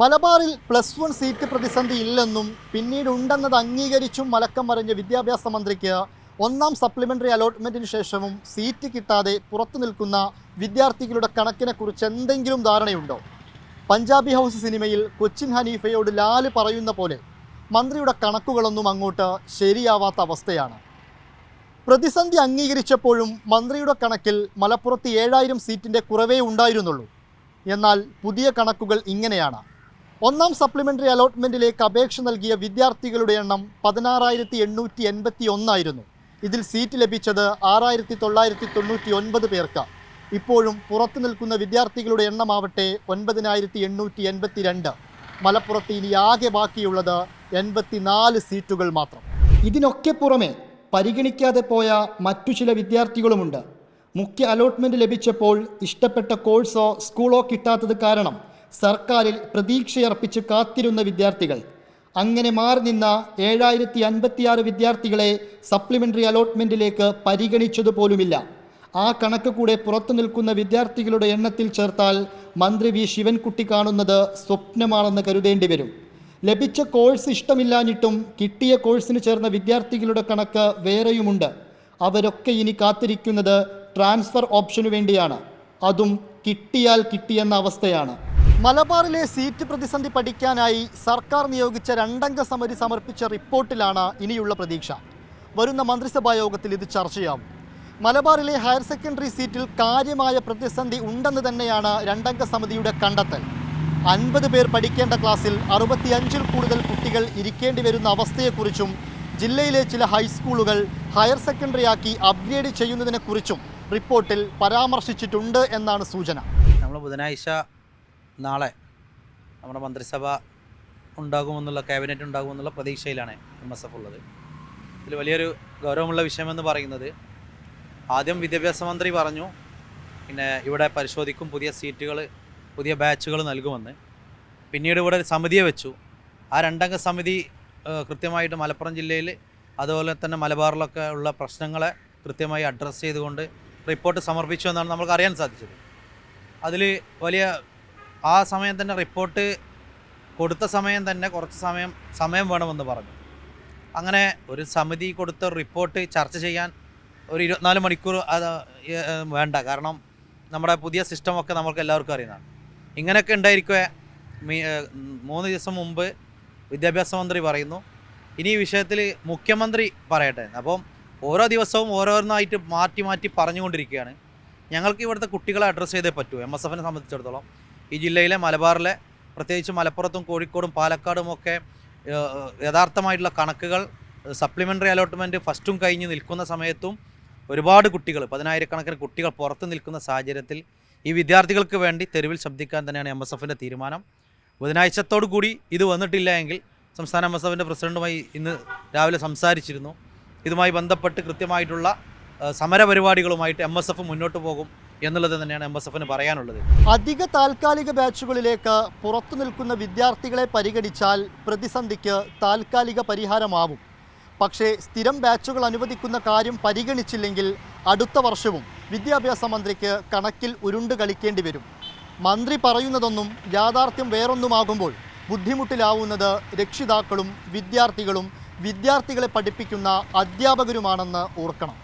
മലബാറിൽ plus one seat പ്രതിസന്ധി ഇല്ലെന്നും പിന്നീട് ഉണ്ടെന്നത് അംഗീകരിച്ചും മലക്കം മറിഞ്ഞ വിദ്യാഭ്യാസ മന്ത്രിക്ക് ഒന്നാം സപ്ലിമെന്ററി അലോട്ട്മെന്റിന് ശേഷവും സീറ്റ് കിട്ടാതെ പുറത്തു നിൽക്കുന്ന വിദ്യാർത്ഥികളുടെ കണക്കിനെക്കുറിച്ച് എന്തെങ്കിലും ധാരണയുണ്ടോ? പഞ്ചാബി ഹൗസ് സിനിമയിൽ കൊച്ചിൻ ഹനീഫയോട് ലാൽ പറയുന്ന പോലെ മന്ത്രിയുടെ കണക്കുകളൊന്നും അങ്ങോട്ട് ശരിയാവാത്ത അവസ്ഥയാണ്. പ്രതിസന്ധി അംഗീകരിച്ചപ്പോഴും മന്ത്രിയുടെ കണക്കിൽ മലപ്പുറത്ത് ഏഴായിരം സീറ്റിന്റെ കുറവേ ഉണ്ടായിരുന്നുള്ളൂ. എന്നാൽ പുതിയ കണക്കുകൾ ഇങ്ങനെയാണ്. ഒന്നാം സപ്ലിമെന്ററി അലോട്ട്മെന്റിലേക്ക് അപേക്ഷ നൽകിയ വിദ്യാർത്ഥികളുടെ എണ്ണം പതിനാറായിരത്തി എണ്ണൂറ്റി എൺപത്തി ഒന്നായിരുന്നു ഇതിൽ സീറ്റ് ലഭിച്ചത് ആറായിരത്തി തൊള്ളായിരത്തി തൊണ്ണൂറ്റി ഒൻപത് പേർക്ക്. ഇപ്പോഴും പുറത്തു നിൽക്കുന്ന വിദ്യാർത്ഥികളുടെ എണ്ണമാവട്ടെ ഒൻപതിനായിരത്തി എണ്ണൂറ്റി എൺപത്തി രണ്ട് മലപ്പുറത്ത് ഇനി ആകെ ബാക്കിയുള്ളത് എൺപത്തിനാല് സീറ്റുകൾ മാത്രം. ഇതിനൊക്കെ പുറമെ പരിഗണിക്കാതെ പോയ മറ്റു ചില വിദ്യാർത്ഥികളുമുണ്ട്. മുഖ്യ അലോട്ട്മെന്റ് ലഭിച്ചപ്പോൾ ഇഷ്ടപ്പെട്ട കോഴ്സോ സ്കൂളോ കിട്ടാത്തത് കാരണം സർക്കാരിൽ പ്രതീക്ഷയർപ്പിച്ച് കാത്തിരുന്ന വിദ്യാർത്ഥികൾ. അങ്ങനെ മാറി നിന്ന ഏഴായിരത്തി അൻപത്തിയാറ് വിദ്യാർത്ഥികളെ സപ്ലിമെന്ററി അലോട്ട്മെന്റിലേക്ക് പരിഗണിച്ചതുപോലുമില്ല. ആ കണക്ക് കൂടെ പുറത്തു നിൽക്കുന്ന വിദ്യാർത്ഥികളുടെ എണ്ണത്തിൽ ചേർത്താൽ മന്ത്രി വി. ശിവൻകുട്ടി കാണുന്നത് സ്വപ്നമാണെന്ന് കരുതേണ്ടി വരും. ലഭിച്ച കോഴ്സ് ഇഷ്ടമില്ലാഞ്ഞിട്ടും കിട്ടിയ കോഴ്സിന് ചേർന്ന വിദ്യാർത്ഥികളുടെ കണക്ക് വേറെയുമുണ്ട്. അവരൊക്കെ ഇനി കാത്തിരിക്കുന്നത് ട്രാൻസ്ഫർ ഓപ്ഷനു വേണ്ടിയാണ്. അതും കിട്ടിയാൽ കിട്ടിയെന്ന അവസ്ഥയാണ്. മലബാറിലെ സീറ്റ് പ്രതിസന്ധി പഠിക്കാനായി സർക്കാർ നിയോഗിച്ച രണ്ടംഗ സമിതി സമർപ്പിച്ച റിപ്പോർട്ടിലാണ് ഇനിയുള്ള പ്രതീക്ഷ. വരുന്ന മന്ത്രിസഭാ യോഗത്തിൽ ഇത് ചർച്ചയാവും. മലബാറിലെ ഹയർ സെക്കൻഡറി സീറ്റിൽ കാര്യമായ പ്രതിസന്ധി ഉണ്ടെന്ന് തന്നെയാണ് രണ്ടംഗ സമിതിയുടെ കണ്ടെത്തൽ. അൻപത് പേർ പഠിക്കേണ്ട ക്ലാസ്സിൽ അറുപത്തിയഞ്ചിൽ കൂടുതൽ കുട്ടികൾ ഇരിക്കേണ്ടി വരുന്ന അവസ്ഥയെക്കുറിച്ചും ജില്ലയിലെ ചില ഹൈസ്കൂളുകൾ ഹയർ സെക്കൻഡറി ആക്കി അപ്ഗ്രേഡ് ചെയ്യുന്നതിനെക്കുറിച്ചും റിപ്പോർട്ടിൽ പരാമർശിച്ചിട്ടുണ്ട് എന്നാണ് സൂചന. നമ്മൾ ബുധനാഴ്ച നാളെ നമ്മുടെ മന്ത്രിസഭ ഉണ്ടാകുമെന്നുള്ള ക്യാബിനറ്റ് ഉണ്ടാകുമെന്നുള്ള പ്രതീക്ഷയിലാണ് എം എസ് എഫ് ഉള്ളത്. ഇതിൽ വലിയൊരു ഗൗരവമുള്ള വിഷയമെന്ന് പറയുന്നത് ആദ്യം വിദ്യാഭ്യാസ മന്ത്രി പറഞ്ഞു പിന്നെ ഇവിടെ പരിശോധിക്കും പുതിയ സീറ്റുകൾ പുതിയ ബാച്ചുകൾ നൽകുമെന്ന്. പിന്നീട് ഇവിടെ ഒരു സമിതിയെ വെച്ചു. ആ രണ്ടംഗ സമിതി കൃത്യമായിട്ട് മലപ്പുറം ജില്ലയിൽ അതുപോലെ തന്നെ മലബാറിലൊക്കെ ഉള്ള പ്രശ്നങ്ങളെ കൃത്യമായി അഡ്രസ്സ് ചെയ്തുകൊണ്ട് റിപ്പോർട്ട് സമർപ്പിച്ചു എന്നാണ് നമുക്ക് അറിയാൻ സാധിച്ചത്. അതിൽ വലിയ ആ സമയം തന്നെ റിപ്പോർട്ട് കൊടുത്ത സമയം തന്നെ കുറച്ച് സമയം സമയം വേണമെന്ന് പറഞ്ഞു. അങ്ങനെ ഒരു സമിതി കൊടുത്ത റിപ്പോർട്ട് ചർച്ച ചെയ്യാൻ ഒരു ഇരുപത്തിനാല് മണിക്കൂർ അത് വേണ്ട. കാരണം നമ്മുടെ പുതിയ സിസ്റ്റമൊക്കെ നമുക്ക് എല്ലാവർക്കും അറിയുന്നതാണ്. ഇങ്ങനെയൊക്കെ ഉണ്ടായിരിക്കേ മൂന്ന് ദിവസം മുമ്പ് വിദ്യാഭ്യാസ മന്ത്രി പറയുന്നു. ഇനി ഈ വിഷയത്തിൽ മുഖ്യമന്ത്രി പറയട്ടെ. അപ്പം ഓരോ ദിവസവും ഓരോന്നായിട്ട് മാറ്റി മാറ്റി പറഞ്ഞുകൊണ്ടിരിക്കുകയാണ്. ഞങ്ങൾക്ക് ഇവിടുത്തെ കുട്ടികളെ അഡ്രസ്സ് ചെയ്തേ പറ്റൂ എം എസ് എഫിനെ സംബന്ധിച്ചിടത്തോളം. ഈ ജില്ലയിലെ മലബാറിലെ പ്രത്യേകിച്ച് മലപ്പുറത്തും കോഴിക്കോടും പാലക്കാടും ഒക്കെ യഥാർത്ഥമായിട്ടുള്ള കണക്കുകൾ സപ്ലിമെന്ററി അലോട്ട്മെന്റ് ഫസ്റ്റും കഴിഞ്ഞ് നിൽക്കുന്ന സമയത്തും ഒരുപാട് കുട്ടികൾ പതിനായിരക്കണക്കിന് കുട്ടികൾ പുറത്ത് നിൽക്കുന്ന സാഹചര്യത്തിൽ ഈ വിദ്യാർത്ഥികൾക്ക് വേണ്ടി തെരുവിൽ ശബ്ദിക്കാൻ തന്നെയാണ് എം എസ് എഫിന്റെ തീരുമാനം. ബുധനാഴ്ചത്തോടു കൂടി ഇത് വന്നിട്ടില്ല എങ്കിൽ സംസ്ഥാന എം എസ് എഫിന്റെ പ്രസിഡന്റുമായി ഇന്ന് രാവിലെ സംസാരിച്ചിരുന്നു. ഇതുമായി ബന്ധപ്പെട്ട് കൃത്യമായിട്ടുള്ള സമരപരിപാടികളുമായിട്ട് എം എസ് എഫ് മുന്നോട്ട് പോകും എന്നുള്ളത് തന്നെയാണ് എം എസ് എഫിന് പറയാനുള്ളത്. അധിക താൽക്കാലിക ബാച്ചുകളിലേക്ക് പുറത്തു നിൽക്കുന്ന വിദ്യാർത്ഥികളെ പരിഗണിച്ചാൽ പ്രതിസന്ധിക്ക് താൽക്കാലിക പരിഹാരമാവും. പക്ഷേ സ്ഥിരം ബാച്ചുകൾ അനുവദിക്കുന്ന കാര്യം പരിഗണിച്ചില്ലെങ്കിൽ അടുത്ത വർഷവും വിദ്യാഭ്യാസ മന്ത്രിക്ക് കണക്കിൽ ഉരുണ്ട് കളിക്കേണ്ടി വരും. മന്ത്രി പറയുന്നതൊന്നും യാഥാർത്ഥ്യം വേറൊന്നുമാകുമ്പോൾ ബുദ്ധിമുട്ടിലാവുന്നത് രക്ഷിതാക്കളും വിദ്യാർത്ഥികളും വിദ്യാർത്ഥികളെ പഠിപ്പിക്കുന്ന അധ്യാപകരുമാണെന്ന് ഓർക്കണം.